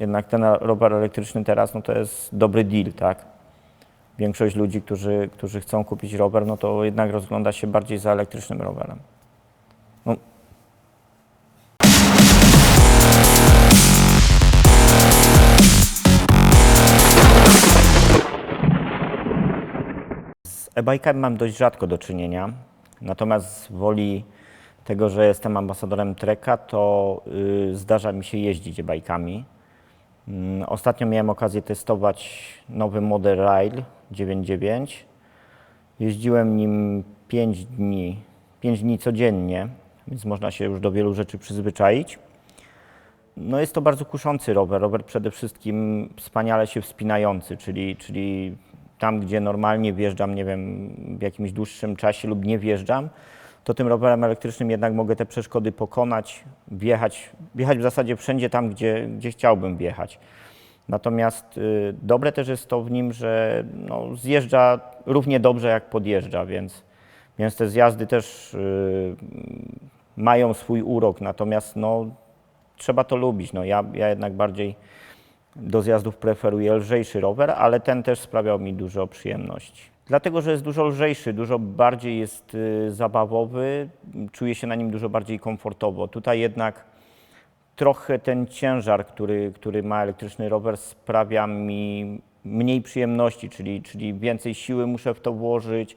Jednak ten rower elektryczny teraz no to jest dobry deal, tak? Większość ludzi, którzy, którzy chcą kupić rower, no to jednak rozgląda się bardziej za elektrycznym rowerem. No, Z e-bikami mam dość rzadko do czynienia, natomiast z woli tego, że jestem ambasadorem Treka, to y, zdarza mi się jeździć e-bikami. Mm, Ostatnio miałem okazję testować nowy model Rail 9.9. Jeździłem nim 5 dni, 5 dni codziennie, więc można się już do wielu rzeczy przyzwyczaić. No jest to bardzo kuszący rower. Rower przede wszystkim wspaniale się wspinający, czyli, czyli tam, gdzie normalnie wjeżdżam, nie wiem, w jakimś dłuższym czasie lub nie wjeżdżam, to tym rowerem elektrycznym jednak mogę te przeszkody pokonać, wjechać, wjechać w zasadzie wszędzie tam, gdzie, gdzie chciałbym wjechać. Natomiast y, dobre też jest to w nim, że no, zjeżdża równie dobrze jak podjeżdża, więc, więc te zjazdy też y, mają swój urok. Natomiast no, trzeba to lubić. No, ja, ja jednak bardziej do zjazdów preferuję lżejszy rower, ale ten też sprawiał mi dużo przyjemności. Dlatego, że jest dużo lżejszy, dużo bardziej jest y, zabawowy, czuję się na nim dużo bardziej komfortowo. Tutaj jednak trochę ten ciężar, który, który ma elektryczny rower, sprawia mi mniej przyjemności, czyli, czyli więcej siły muszę w to włożyć.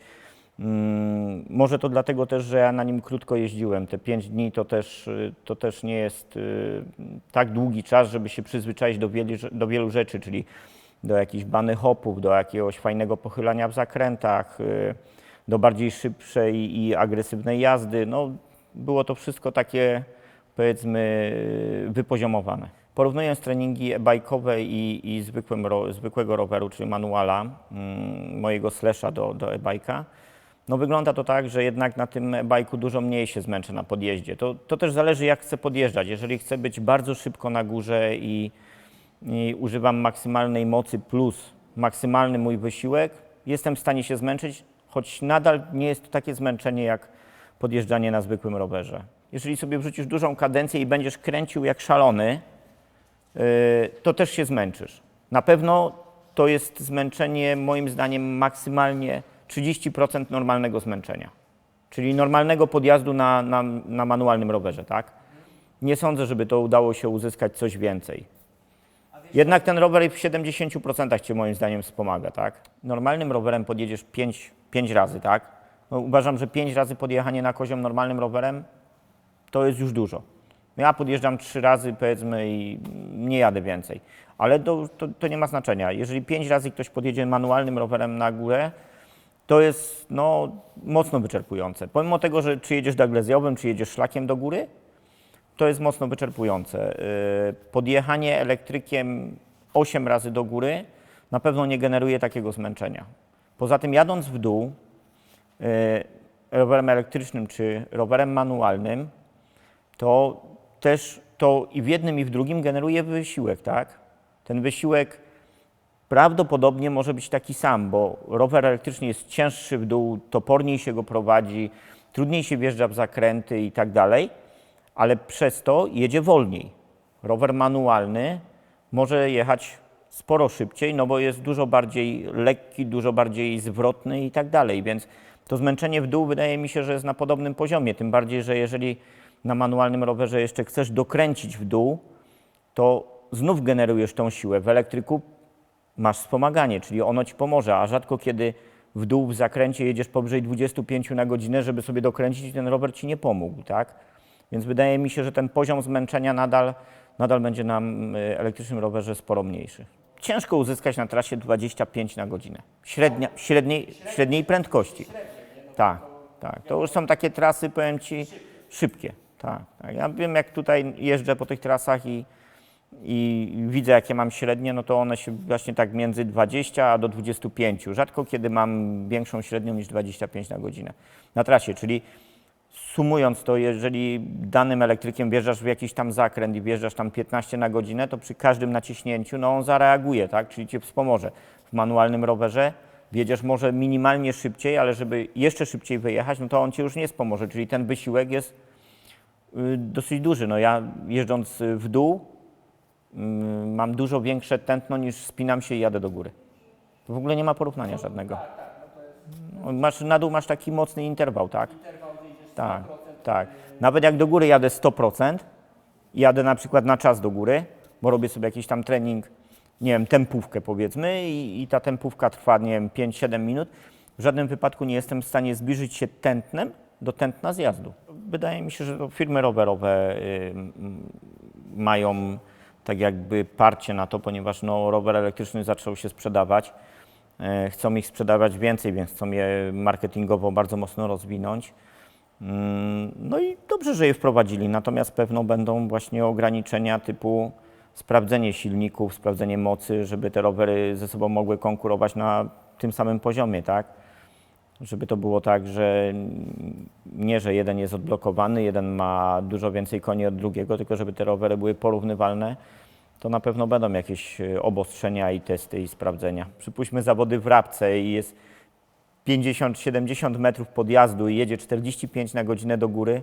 Mm, Może to dlatego też, że ja na nim krótko jeździłem. Te 5 dni to też, y, to też nie jest y, tak długi czas, żeby się przyzwyczaić do wielu, do wielu rzeczy, czyli do jakichś bany hopów, do jakiegoś fajnego pochylania w zakrętach, y, do bardziej szybszej i agresywnej jazdy. No, było to wszystko takie, powiedzmy, y, wypoziomowane. Porównując treningi e-bike'owe i, i zwykłym, zwykłego roweru, czyli manuala, mm, mojego slasha do, do e-bike'a, no wygląda to tak, że jednak na tym bajku dużo mniej się zmęczę na podjeździe. To, to też zależy jak chcę podjeżdżać. Jeżeli chcę być bardzo szybko na górze i, i używam maksymalnej mocy plus maksymalny mój wysiłek, jestem w stanie się zmęczyć, choć nadal nie jest to takie zmęczenie jak podjeżdżanie na zwykłym rowerze. Jeżeli sobie wrzucisz dużą kadencję i będziesz kręcił jak szalony, yy, to też się zmęczysz. Na pewno to jest zmęczenie moim zdaniem maksymalnie 30% normalnego zmęczenia. Czyli normalnego podjazdu na, na, na manualnym rowerze, tak? Nie sądzę, żeby to udało się uzyskać coś więcej. Jednak ten rower w 70% cię moim zdaniem wspomaga, tak? Normalnym rowerem podjedziesz 5, 5 razy, tak? No, uważam, że 5 razy podjechanie na koziom normalnym rowerem to jest już dużo. Ja podjeżdżam trzy razy, powiedzmy, i nie jadę więcej. Ale to, to, to nie ma znaczenia. Jeżeli pięć razy ktoś podjedzie manualnym rowerem na górę, to jest no, mocno wyczerpujące. Pomimo tego, że czy jedziesz daglezjowym, czy jedziesz szlakiem do góry, to jest mocno wyczerpujące. Yy, Podjechanie elektrykiem 8 razy do góry na pewno nie generuje takiego zmęczenia. Poza tym jadąc w dół, yy, rowerem elektrycznym czy rowerem manualnym, to też to i w jednym i w drugim generuje wysiłek, tak? Ten wysiłek prawdopodobnie może być taki sam, bo rower elektryczny jest cięższy w dół, toporniej się go prowadzi, trudniej się wjeżdża w zakręty i tak dalej, ale przez to jedzie wolniej. Rower manualny może jechać sporo szybciej, no bo jest dużo bardziej lekki, dużo bardziej zwrotny i tak dalej, więc to zmęczenie w dół wydaje mi się, że jest na podobnym poziomie, tym bardziej, że jeżeli na manualnym rowerze jeszcze chcesz dokręcić w dół, to znów generujesz tą siłę. W elektryku masz wspomaganie, czyli ono ci pomoże, a rzadko kiedy w dół w zakręcie jedziesz powyżej 25 na godzinę, żeby sobie dokręcić ten rower ci nie pomógł, tak? Więc wydaje mi się, że ten poziom zmęczenia nadal, nadal będzie na mm, elektrycznym rowerze sporo mniejszy. Ciężko uzyskać na trasie 25 na godzinę. Średnia, średniej, średniej prędkości. Tak, tak. To już są takie trasy, powiem Ci, szybkie. Tak, tak. Ja wiem, jak tutaj jeżdżę po tych trasach i, i widzę, jakie mam średnie, no to one się właśnie tak między 20 a do 25. Rzadko kiedy mam większą średnią niż 25 na godzinę na trasie, czyli sumując to, jeżeli danym elektrykiem wjeżdżasz w jakiś tam zakręt i wjeżdżasz tam 15 na godzinę, to przy każdym naciśnięciu no on zareaguje, tak? czyli cię wspomoże. W manualnym rowerze wjedziesz może minimalnie szybciej, ale żeby jeszcze szybciej wyjechać, no to on cię już nie wspomoże, czyli ten wysiłek jest y, dosyć duży. No ja jeżdżąc w dół, mm, mam dużo większe tętno niż spinam się i jadę do góry. W ogóle nie ma porównania żadnego. No, Masz, na dół masz taki mocny interwał, tak? Tak, tak. Nawet jak do góry jadę 100%, jadę na przykład na czas do góry, bo robię sobie jakiś tam trening, nie wiem, tempówkę powiedzmy i, i ta tempówka trwa, nie wiem, 5-7 minut, w żadnym wypadku nie jestem w stanie zbliżyć się tętnem do tętna zjazdu. Wydaje mi się, że to firmy rowerowe y, mają tak jakby parcie na to, ponieważ no, rower elektryczny zaczął się sprzedawać. E, Chcą ich sprzedawać więcej, więc chcą je marketingowo bardzo mocno rozwinąć. Mm, No i dobrze, że je wprowadzili, natomiast pewno będą właśnie ograniczenia typu sprawdzenie silników, sprawdzenie mocy, żeby te rowery ze sobą mogły konkurować na tym samym poziomie, tak? Żeby to było tak, że nie, że jeden jest odblokowany, jeden ma dużo więcej koni od drugiego, tylko żeby te rowery były porównywalne, to na pewno będą jakieś obostrzenia i testy i sprawdzenia. Przypuśćmy zawody w Rabce i jest 50-70 metrów podjazdu i jedzie 45 na godzinę do góry,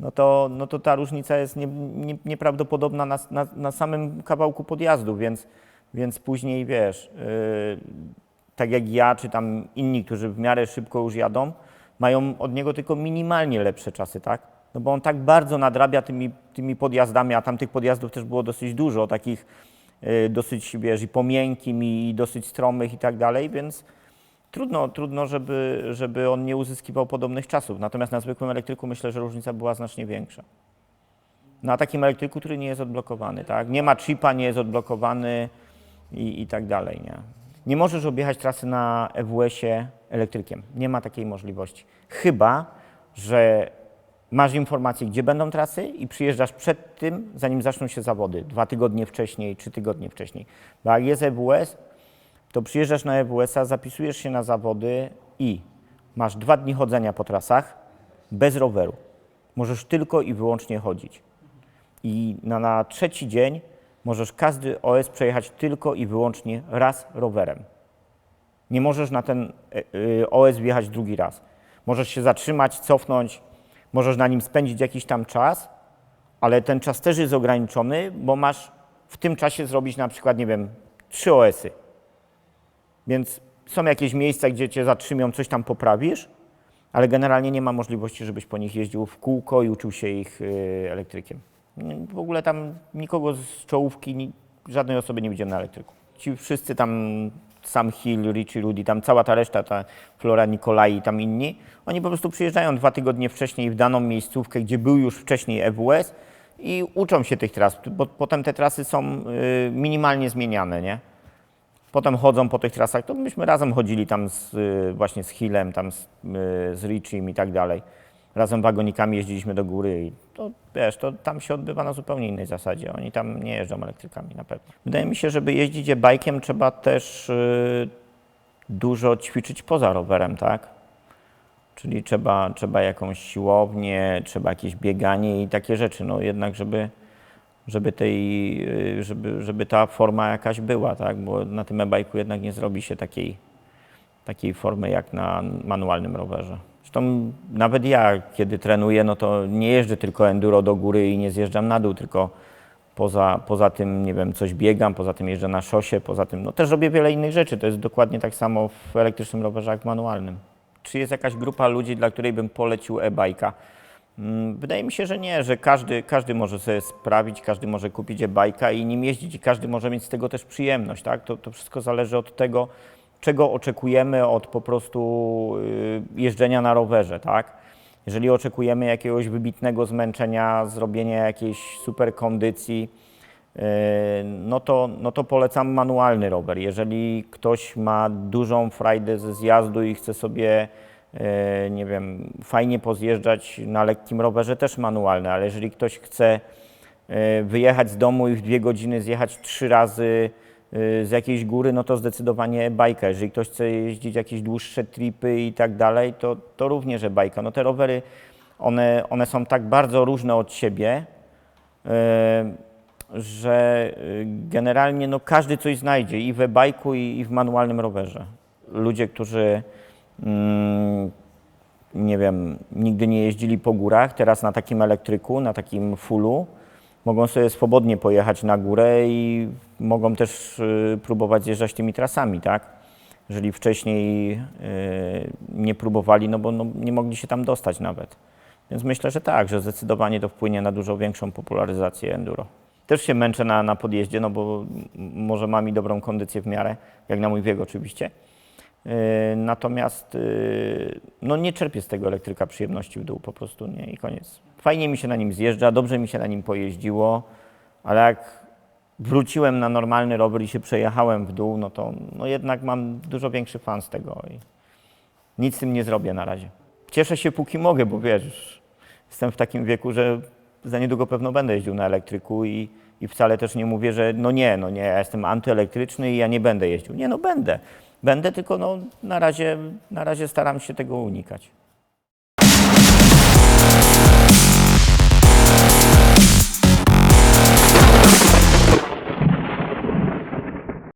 no to, no to ta różnica jest nie, nie, nieprawdopodobna na, na, na samym kawałku podjazdu, więc, więc później wiesz, yy, tak jak ja, czy tam inni, którzy w miarę szybko już jadą, mają od niego tylko minimalnie lepsze czasy, tak? No bo on tak bardzo nadrabia tymi, tymi podjazdami, a tam tych podjazdów też było dosyć dużo, takich yy, dosyć, wiesz, i po miękkim, i dosyć stromych i tak dalej, więc trudno, trudno żeby, żeby on nie uzyskiwał podobnych czasów. Natomiast na zwykłym elektryku myślę, że różnica była znacznie większa. Na takim elektryku, który nie jest odblokowany, tak? Nie ma chipa, nie jest odblokowany i, i tak dalej, nie? Nie możesz objechać trasy na EWS-ie elektrykiem. Nie ma takiej możliwości. Chyba, że masz informację, gdzie będą trasy i przyjeżdżasz przed tym, zanim zaczną się zawody. Dwa tygodnie wcześniej, trzy tygodnie wcześniej. Bo jak jest EWS, to przyjeżdżasz na EWS-a, zapisujesz się na zawody i masz dwa dni chodzenia po trasach bez roweru. Możesz tylko i wyłącznie chodzić. I na, na trzeci dzień możesz każdy OS przejechać tylko i wyłącznie raz rowerem. Nie możesz na ten e, y, OS wjechać drugi raz. Możesz się zatrzymać, cofnąć, możesz na nim spędzić jakiś tam czas, ale ten czas też jest ograniczony, bo masz w tym czasie zrobić na przykład, nie wiem, trzy OS-y. Więc są jakieś miejsca, gdzie cię zatrzymią, coś tam poprawisz, ale generalnie nie ma możliwości, żebyś po nich jeździł w kółko i uczył się ich y, elektrykiem. Nie- W ogóle tam nikogo z czołówki, żadnej osoby nie widziałem na elektryku. Ci wszyscy tam, Sam Hill, Richie Rudy, tam cała ta reszta, ta Flora Nikolai i tam inni, oni po prostu przyjeżdżają dwa tygodnie wcześniej w daną miejscówkę, gdzie był już wcześniej EWS i uczą się tych tras, bo potem te trasy są y, minimalnie zmieniane, nie? Potem chodzą po tych trasach, to myśmy razem chodzili tam z, y, właśnie z Hillem, tam z, y, z Richiem i tak dalej. Razem wagonikami jeździliśmy do góry i to wiesz, to tam się odbywa na zupełnie innej zasadzie. Oni tam nie jeżdżą elektrykami na pewno. Wydaje mi się, żeby jeździć e-bike'iem trzeba też y, dużo ćwiczyć poza rowerem, tak? Czyli trzeba, trzeba jakąś siłownię, trzeba jakieś bieganie i takie rzeczy. No jednak, żeby, żeby, tej, y, żeby, żeby ta forma jakaś była, tak? Bo na tym e-bike'u jednak nie zrobi się takiej, takiej formy jak na manualnym rowerze. Zresztą nawet ja, kiedy trenuję, no to nie jeżdżę tylko enduro do góry i nie zjeżdżam na dół, tylko poza, poza tym, nie wiem, coś biegam, poza tym jeżdżę na szosie, poza tym, no też robię wiele innych rzeczy. To jest dokładnie tak samo w elektrycznym rowerze jak w manualnym. Czy jest jakaś grupa ludzi, dla której bym polecił e-bike'a? Mm, Wydaje mi się, że nie, że każdy, każdy może sobie sprawić, każdy może kupić e-bike'a i nim jeździć i każdy może mieć z tego też przyjemność, tak? To, to wszystko zależy od tego, czego oczekujemy od po prostu y, jeżdżenia na rowerze, tak? Jeżeli oczekujemy jakiegoś wybitnego zmęczenia, zrobienia jakiejś super kondycji, y, no to, no to polecam manualny rower. Jeżeli ktoś ma dużą frajdę ze zjazdu i chce sobie, nie wiem, fajnie pozjeżdżać na lekkim rowerze, też manualny, ale jeżeli ktoś chce y, wyjechać z domu i w dwie godziny zjechać trzy razy y, z jakiejś góry, no to zdecydowanie bajka. Jeżeli ktoś chce jeździć jakieś dłuższe tripy i tak dalej, to, to również bajka. No te rowery, one, one są tak bardzo różne od siebie, że generalnie no każdy coś znajdzie i we bajku, i, w manualnym rowerze. Ludzie, którzy nie wiem, nigdy nie jeździli po górach, teraz na takim elektryku, na takim fullu, mogą sobie swobodnie pojechać na górę i mogą też y, próbować zjeżdżać tymi trasami, tak? Jeżeli wcześniej y, nie próbowali, no bo no, nie mogli się tam dostać nawet. Więc myślę, że tak, że zdecydowanie to wpłynie na dużo większą popularyzację enduro. Też się męczę na, na podjeździe, no bo może mam i dobrą kondycję w miarę, jak na mój wiek oczywiście. Yy, Natomiast yy, no nie czerpię z tego elektryka przyjemności w dół po prostu, nie i koniec. Fajnie mi się na nim zjeżdża, dobrze mi się na nim pojeździło, ale jak wróciłem na normalny rower i się przejechałem w dół, no to no jednak mam dużo większy fan z tego i nic z tym nie zrobię na razie. Cieszę się póki mogę, bo wiesz, jestem w takim wieku, że za niedługo pewno będę jeździł na elektryku i, i wcale też nie mówię, że no nie, no nie, ja jestem antyelektryczny i ja nie będę jeździł. Nie, no będę. Będę, tylko no na razie, na razie staram się tego unikać.